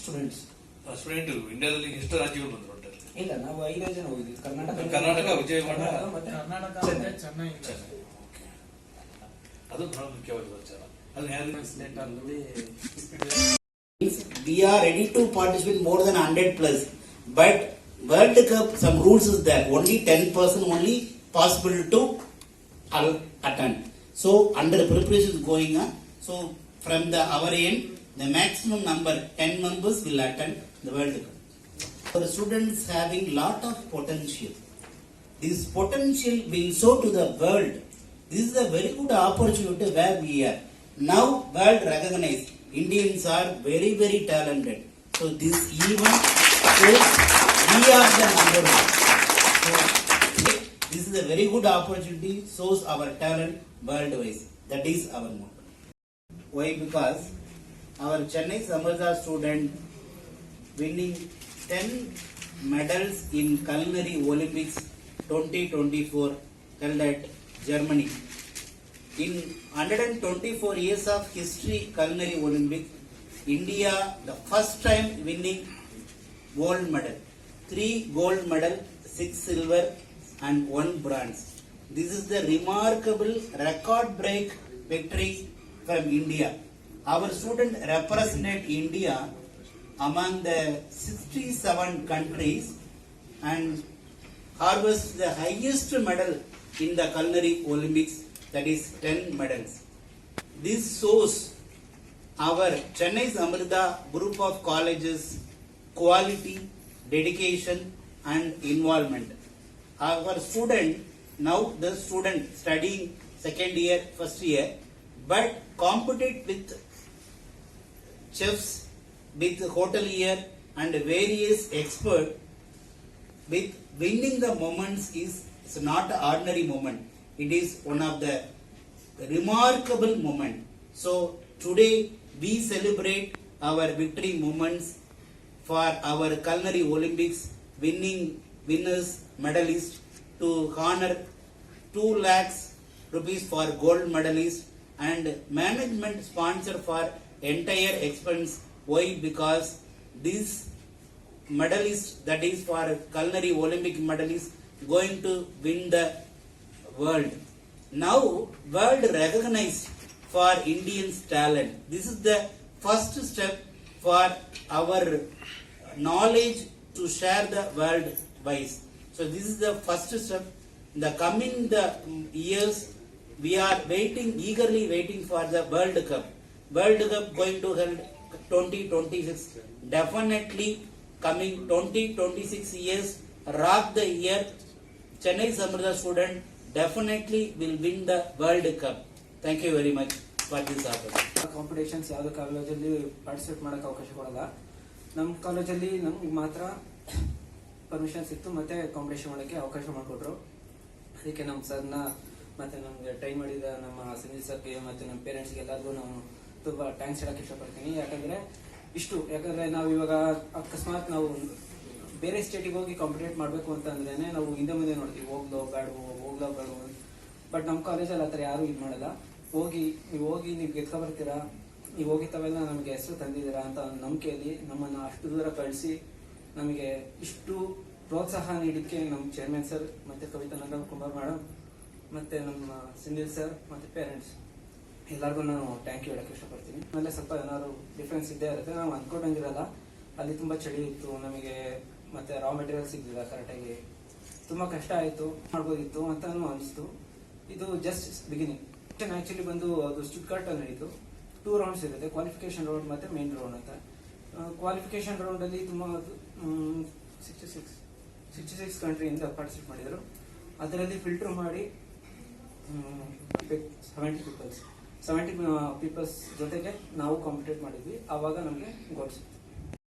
Student ಇಂಡಿಯಾದಲ್ಲಿ ಎಷ್ಟು ರಾಜ್ಯಗಳು ಬಂದ್ರು ಒಟ್ಟಾರೆ ಇಲ್ಲ ನಾವು ಐದು ಜನ ಹೋಗಿದ್ವಿ ಕರ್ನಾಟಕ ಕರ್ನಾಟಕ, ವಿಜಯವಾಡ, ಕರ್ನಾಟಕ ಮತ್ತೆ ಕರ್ನಾಟಕ ಚೆನ್ನೈ. ಮತ್ತೆ ಚೆನ್ನೈ ಚೆನ್ನೈ. Okay. ಅದು ಬಹಳ ಮುಖ್ಯವಾದ ವಿಚಾರ ಅದನ್ನ ಯಾರು ಸ್ಟೇಟ್ ಅಲ್ಲಿ means we are ready to participate more than 100 plus but world cup some rules is there only 10 person only possible to al- attend so under preparation is going on so from the our end the maximum number 10 members will attend the world cup our students having lot of potential this potential will show to the world. This is a very good opportunity where we are. Now world recognize Indians are very very talented. So this event shows we are the number one. So this is a very good opportunity, shows our talent worldwide. That is our motto. Why? Because our Chennai Samartha student winning 10 medals in culinary Olympics 2024 held at Germany. In 124 years of history culinary Olympics, India the first time winning gold medal. Three gold medal, six silver and one bronze. This is the remarkable record break victory from India. Our student represented India among the 67 countries and harvest the highest medal in the culinary Olympics, that is 10 medals. This shows our Chennai Amrita group of colleges quality, dedication and involvement. Our student, now the student studying second year, first year, but compete with chefs, with hotelier and various expert with winning the moments is it's not ordinary moment. It is one of the remarkable moment. So today we celebrate our victory moments for our culinary Olympics winning winners medalists to honor 2 lakhs rupees for gold medalists and management sponsor for entire expense. Why? Because this medalist that is for culinary Olympic medalist going to win the world. Now world recognized for Indians talent. This is the first step for our knowledge to share the world wise. So this is the first step. In the coming the years, we are waiting eagerly waiting for the World Cup. World Cup going to held 2026. Definitely coming 2026 years, rock the year. Chennai Samrudha student definitely will win the World Cup. Thank you very much for this opportunity. Competitions ಯಾವುದೇ ಕಾಲೇಜಲ್ಲಿ participate ಮಾಡೋಕೆ ಅವಕಾಶ ಕೊಡಲ್ಲ ನಮ್ಮ ಕಾಲೇಜಲ್ಲಿ ನಮ್ಗೆ ಮಾತ್ರ permission ಸಿಕ್ತು ಮತ್ತೆ ಕಾಂಪಿಟೇಷನ್ ಮಾಡೋಕ್ಕೆ ಅವಕಾಶ ಮಾಡಿಕೊಟ್ರು ಅದಕ್ಕೆ ನಮ್ಮ ಸರ್ನ ಮತ್ತೆ ನಮಗೆ ಟ್ರೈ ಮಾಡಿದ ನಮ್ಮ ಸಂಜಯ್ ಸರ್ಗೆ ಮತ್ತೆ ನಮ್ಮ ಪೇರೆಂಟ್ಸ್ಗೆ ಎಲ್ಲರಿಗೂ ನಾವು ತುಂಬಾ ಟ್ಯಾಂಕ್ಸ್ ಹೇಳಕ್ಕೆ ಇಷ್ಟಪಡ್ತೀನಿ. ಯಾಕಂದ್ರೆ ಇಷ್ಟು, ಯಾಕಂದ್ರೆ ನಾವು ಇವಾಗ ಅಕಸ್ಮಾತ್ ನಾವು ಬೇರೆ ಸ್ಟೇಟಿಗೆ ಹೋಗಿ ಕಾಂಪಿಟೇಟ್ ಮಾಡಬೇಕು ಅಂತ ಅಂದ್ರೇನೆ ನಾವು ಹಿಂದೆ ಮುಂದೆ ನೋಡ್ತೀವಿ. ಹೋಗ್ಲೋ ಬೇಡವೋ ಹೋಗ್ಲೋ ಬೇಡವೋ ಬಟ್ ನಮ್ಮ ಕಾಲೇಜಲ್ಲಿ ಆ ಥರ ಯಾರು ಇದು ಮಾಡಲ್ಲ. ಹೋಗಿ, ನೀವು ಹೋಗಿ, ನೀವು ಗೆದ್ಕೊ ಬರ್ತೀರಾ ನೀವು ಹೋಗಿ ತಾವೆಲ್ಲ ನಮಗೆ ಹೆಸರು ತಂದಿದ್ದೀರಾ ಅಂತ ನಂಬಿಕೆಯಲ್ಲಿ ನಮ್ಮನ್ನು ಅಷ್ಟು ದೂರ ಕಳಿಸಿ ನಮಗೆ ಇಷ್ಟು ಪ್ರೋತ್ಸಾಹ ನೀಡಿದ್ದಕ್ಕೆ ನಮ್ಮ ಚೇರ್ಮನ್ ಸರ್ ಮತ್ತೆ ಕವಿತಾ ನಂದನ್ ಕುಮಾರ್ ಮೇಡಮ್ ಮತ್ತೆ ನಮ್ಮ ಸಿಂಧಿಲ್ ಸರ್ ಮತ್ತೆ ಪೇರೆಂಟ್ಸ್ ಎಲ್ಲರಿಗೂ ನಾನು ಥ್ಯಾಂಕ್ ಯು ಹೇಳಕ್ಕೆ ಇಷ್ಟಪಡ್ತೀನಿ. ಆಮೇಲೆ ಸ್ವಲ್ಪ ಏನಾದ್ರು ಡಿಫ್ರೆನ್ಸ್ ಇದ್ದೇ ಇರುತ್ತೆ. ನಾವು ಅಂದ್ಕೊಂಡಂಗಿರಲ್ಲ ಅಲ್ಲಿ ತುಂಬಾ ಚಳಿ ಇತ್ತು. ನಮಗೆ ಮತ್ತೆ ರಾ ಮೆಟೀರಿಯಲ್ ಸಿಗಲಿಲ್ಲ ಕರೆಕ್ಟಾಗಿ ತುಂಬಾ ಕಷ್ಟ ಆಯಿತು. ಮಾಡ್ಬೋದಿತ್ತು ಅಂತ ಅನಿಸ್ತು. ಇದು ಜಸ್ಟ್ ಬಿಗಿನಿಂಗ್ ಆಕ್ಚುಲಿ ಬಂದು ಅದು ಸ್ಟುಟ್ಕಾರ್ಟ್ ಅಲ್ಲಿ ನಡೀತು. ಟೂ ರೌಂಡ್ಸ್ ಇರುತ್ತೆ. ಕ್ವಾಲಿಫಿಕೇಶನ್ ರೌಂಡ್ ಮತ್ತೆ ಮೇನ್ ರೌಂಡ್ ಅಂತ. ಕ್ವಾಲಿಫಿಕೇಶನ್ ರೌಂಡಲ್ಲಿ ತುಂಬಾ ಸಿಕ್ಸ್ಟಿ ಸಿಕ್ಸ್ ಸಿಕ್ಸ್ಟಿ ಸಿಕ್ಸ್ ಕಂಟ್ರಿಯಿಂದ ಪಾರ್ಟಿಸಿಪೇಟ್ ಮಾಡಿದರು. ಅದರಲ್ಲಿ ಫಿಲ್ಟರ್ ಮಾಡಿ ಸೆವೆಂಟಿ ಪೀಪಲ್ಸ್ ಸೆವೆಂಟಿ ಪೀಪಲ್ಸ್ ಜೊತೆಗೆ ನಾವು ಕಾಂಪಿಟೇಟ್ ಮಾಡಿದ್ವಿ. ಆವಾಗ ನಮಗೆ ಗೋಲ್ಡ್